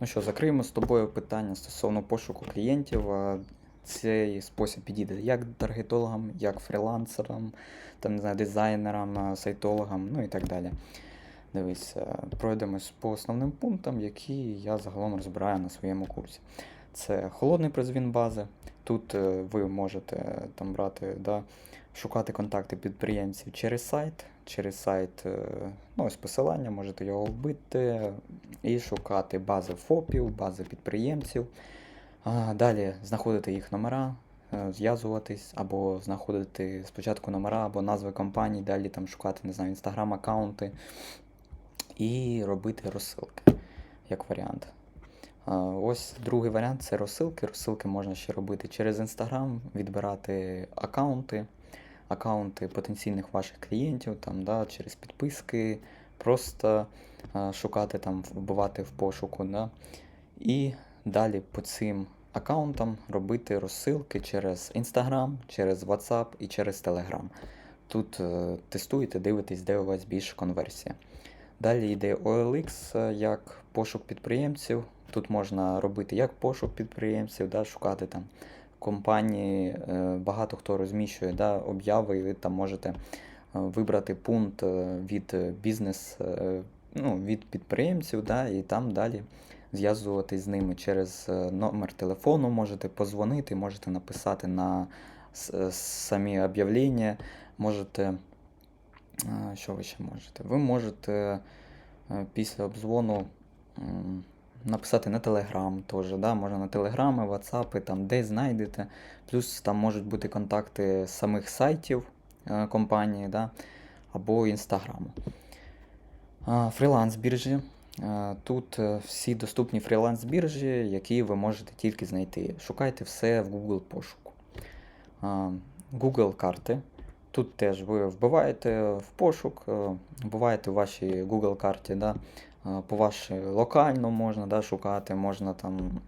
Ну що, закриємо з тобою питання стосовно пошуку клієнтів. Цей спосіб підійде як таргетологам, як фрілансерам, там, не знаю, дизайнерам, сайтологам, ну і так далі. Дивись, е, пройдемось по основним пунктам, які я загалом розбираю на своєму курсі. Це холодний прозвін бази. Тут е, ви можете е, там брати, да, шукати контакти підприємців через сайт. Через сайт, е, ну ось посилання, можете його вбити і шукати бази ФОПів, бази підприємців. Далі знаходити їх номера, е, зв'язуватись, або знаходити спочатку номера або назви компаній, далі там шукати, не знаю, інстаграм-аккаунти і робити розсилки, як варіант. Ось другий варіант це розсилки. Розсилки можна ще робити через Instagram, відбирати аккаунти, аккаунти потенційних ваших клієнтів, там, да, через підписки, просто а, шукати там, вбивати в пошуку. Да, і далі по цим аккаунтам робити розсилки через Instagram, через WhatsApp і через Telegram. Тут е, тестуєте, дивитесь, де у вас більша конверсія. Далі йде OLX е, як пошук підприємців. Тут можна робити як пошук підприємців, да, шукати там компанії, е, багато хто розміщує да, обяви, і ви там можете е, вибрати пункт е, від бізнес, ну, від підприємців, да, і там далі зв'язуватись з ними через номер телефону, можете позвонити, можете написати на самі об'явлення, можете. Що ви ще можете? Ви можете після обзвону написати на Telegram теж, да? можна на Телеграми, WhatsApp, там де знайдете. Плюс там можуть бути контакти з самих сайтів е, компанії да? або Інстаграму. Фріланс біржі. Е, Тут е, всі доступні фріланс біржі, які ви можете тільки знайти. Шукайте все в Google пошуку. Google карти. Тут теж ви вбиваєте в пошук, е, вбиваєте в вашій Google карті, да, по вашій локально можна да, шукати, можна там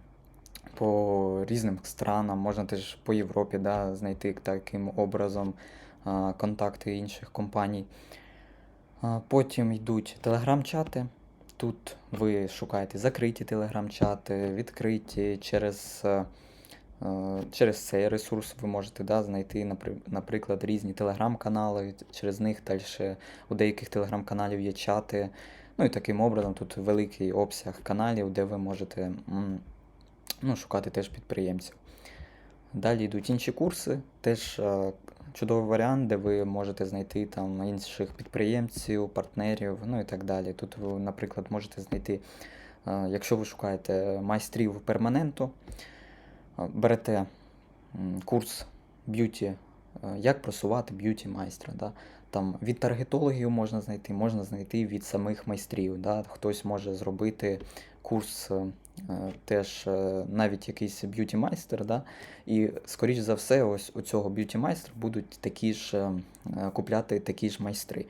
по різним странам, можна теж по Європі да, знайти таким образом контакти інших компаній. Потім йдуть телеграм-чати. Тут ви шукаєте закриті телеграм-чати, відкриті через, через цей ресурс ви можете да, знайти, наприклад, різні телеграм-канали. Через них далі у деяких телеграм-каналів є чати. Ну і таким образом тут великий обсяг каналів, де ви можете ну, шукати теж підприємців. Далі йдуть інші курси, теж е, чудовий варіант, де ви можете знайти там інших підприємців, партнерів, ну і так далі. Тут ви, наприклад, можете знайти, е, якщо ви шукаєте майстрів перманенту, е, берете курс б'юті, як просувати б'юті майстра. Да? Там від таргетологів можна знайти, можна знайти від самих майстрів. Да? Хтось може зробити курс е, е, теж е, навіть якийсь б'юті майстер, да? і скоріш за все, ось у цього б'юті майстра будуть такі ж е, е, купляти такі ж майстри.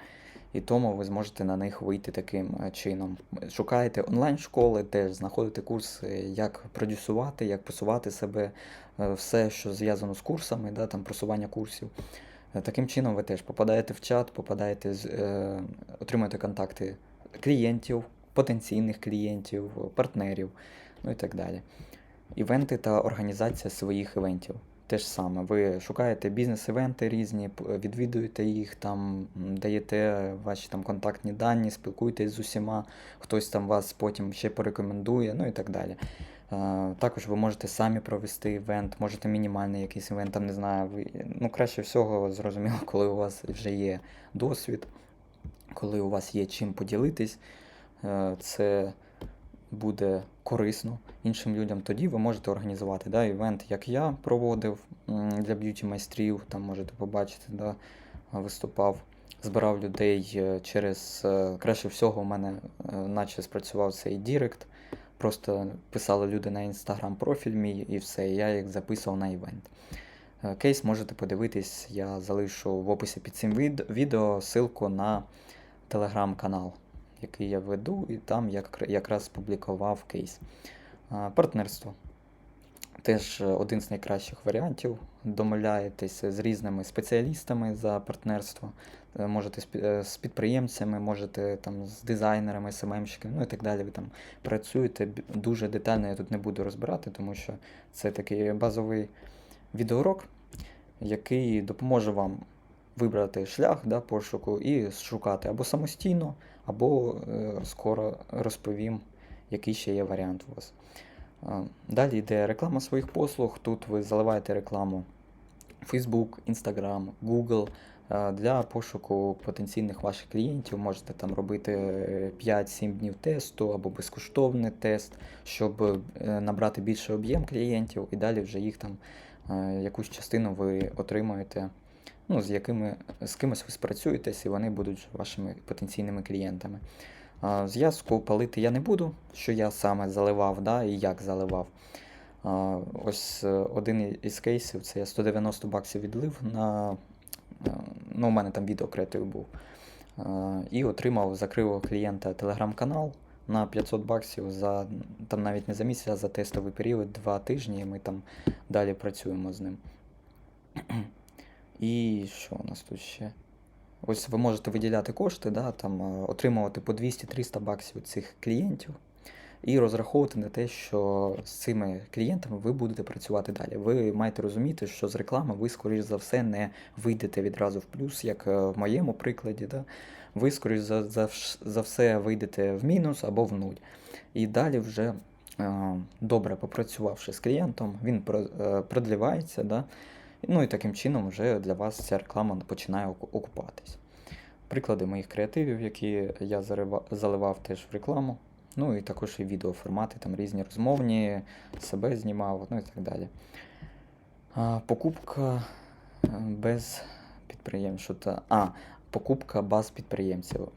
І тому ви зможете на них вийти таким е, чином. Шукаєте онлайн-школи, теж знаходите курси, як продюсувати, як просувати себе, е, все, що зв'язано з курсами, да, там просування курсів. Е, Таким чином ви теж попадаєте в чат, попадаєте е, отримуєте контакти клієнтів, потенційних клієнтів, партнерів, ну і так далі. Івенти та організація своїх івентів. Те ж саме, ви шукаєте бізнес-івенти різні, відвідуєте їх, там даєте ваші там контактні дані, спілкуєтесь з усіма, хтось там вас потім ще порекомендує, ну і так далі. Е, Також ви можете самі провести івент, можете мінімальний якийсь івент, там не знаю, ви, ну краще всього зрозуміло, коли у вас вже є досвід, коли у вас є чим поділитись, е, це буде корисно іншим людям, тоді ви можете організувати да, івент, як я проводив для б'юті майстрів, там можете побачити, да, виступав, збирав людей е, через е, краще всього, у мене е, наче спрацював цей Дірект. Просто писали люди на інстаграм профіль мій і все, я їх записував на івент. Кейс можете подивитись, я залишу в описі під цим відео ссылку на телеграм-канал, який я веду, і там я якраз публікував кейс. Е, Партнерство. теж один з найкращих варіантів. Домовляєтесь з різними спеціалістами за партнерство. Е, Можете е, з підприємцями, можете там з дизайнерами, СММщиками, ну і так далі. Ви там працюєте. Дуже детально я тут не буду розбирати, тому що це такий базовий відеоурок, який допоможе вам вибрати шлях да, пошуку і шукати або самостійно, або е, скоро розповім, який ще є варіант у вас. Далі йде реклама своїх послуг. Тут ви заливаєте рекламу Facebook, Instagram, Google. Для пошуку потенційних ваших клієнтів можете там робити е, 5-7 днів тесту або безкоштовний тест, щоб е, набрати більший об'єм клієнтів, і далі вже їх там е, якусь частину ви отримуєте, ну, з якими з кимось ви спрацюєтесь, і вони будуть вашими потенційними клієнтами. А, Зв'язку палити я не буду, що я саме заливав, да, і як заливав. А, Ось е, один із кейсів це я 190 баксів відлив на. е, Ну, у мене там відеокреатив був. А, І отримав, закрив клієнта телеграм-канал на 500 баксів за там навіть не за місяць, а за тестовий період, два тижні, і ми там далі працюємо з ним. І що у нас тут ще? Ось ви можете виділяти кошти, да, там, е, отримувати по 200-300 баксів цих клієнтів і розраховувати на те, що з цими клієнтами ви будете працювати далі. Ви маєте розуміти, що з реклами ви, скоріш за все, не вийдете відразу в плюс, як е, в моєму прикладі. Да? Ви, скоріш за, за, за все, вийдете в мінус або в нуль. І далі вже е, добре попрацювавши з клієнтом, він продлівається. Да? Ну і таким чином вже для вас ця реклама починає окупатись. Приклади моїх креативів, які я заливав теж в рекламу. Ну і також і відеоформати, там різні розмовні, себе знімав, ну і так далі. А, покупка е, без підприємців. Та, а, покупка баз підприємців.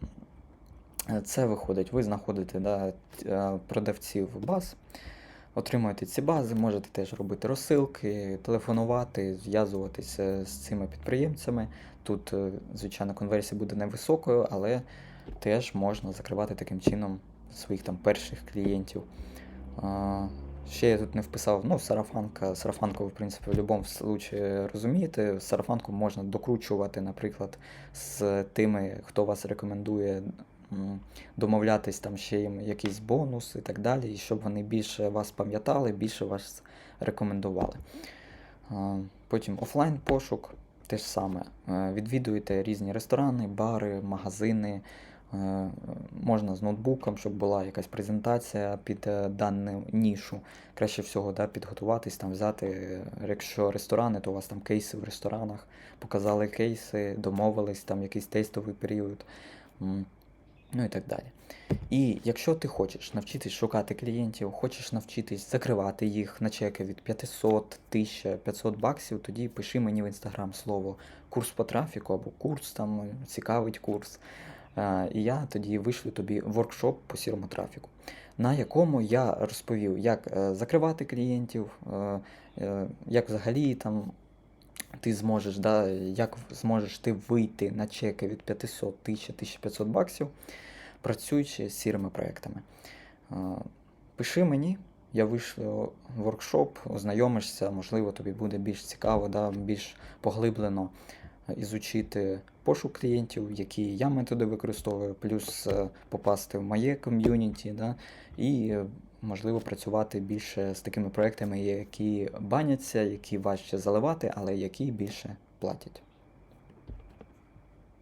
Е, Це виходить, ви знаходите да, е, продавців баз, отримуєте ці бази, можете теж робити розсилки, телефонувати, зв'язуватися з цими підприємцями. Тут, е, звичайно, конверсія буде невисокою, але теж можна закривати таким чином своїх там перших клієнтів. Ще я тут не вписав, ну, сарафанка. Сарафанку, в принципі, в будь-якому случаї розумієте. Сарафанку можна докручувати, наприклад, з тими, хто вас рекомендує, домовлятись там ще їм якийсь бонус і так далі, і щоб вони більше вас пам'ятали, більше вас рекомендували. Потім офлайн пошук, те ж саме. Е, Відвідуєте різні ресторани, бари, магазини. Е, Можна з ноутбуком, щоб була якась презентація під е, дану нішу. Краще всього да, підготуватись, там взяти, якщо ресторани, то у вас там кейси в ресторанах, показали кейси, домовились, там якийсь тестовий період. Ну і так далі. І якщо ти хочеш навчитись шукати клієнтів, хочеш навчитись закривати їх на чеки від 500, 1000, 500 баксів, тоді пиши мені в інстаграм слово курс по трафіку або курс там цікавить курс. Е, І я тоді вишлю тобі воркшоп по сірому трафіку, на якому я розповів, як е, закривати клієнтів, е, як взагалі там ти зможеш, да, як зможеш ти вийти на чеки від 500, 1000, 1500 баксів, працюючи з сірими проектами. Е, Пиши мені, я вишлю воркшоп, ознайомишся, можливо, тобі буде більш цікаво, да, більш поглиблено ізучити пошук клієнтів, які я методи використовую, плюс е, попасти в моє ком'юніті, да, і можливо працювати більше з такими проектами, які баняться, які важче заливати, але які більше платять.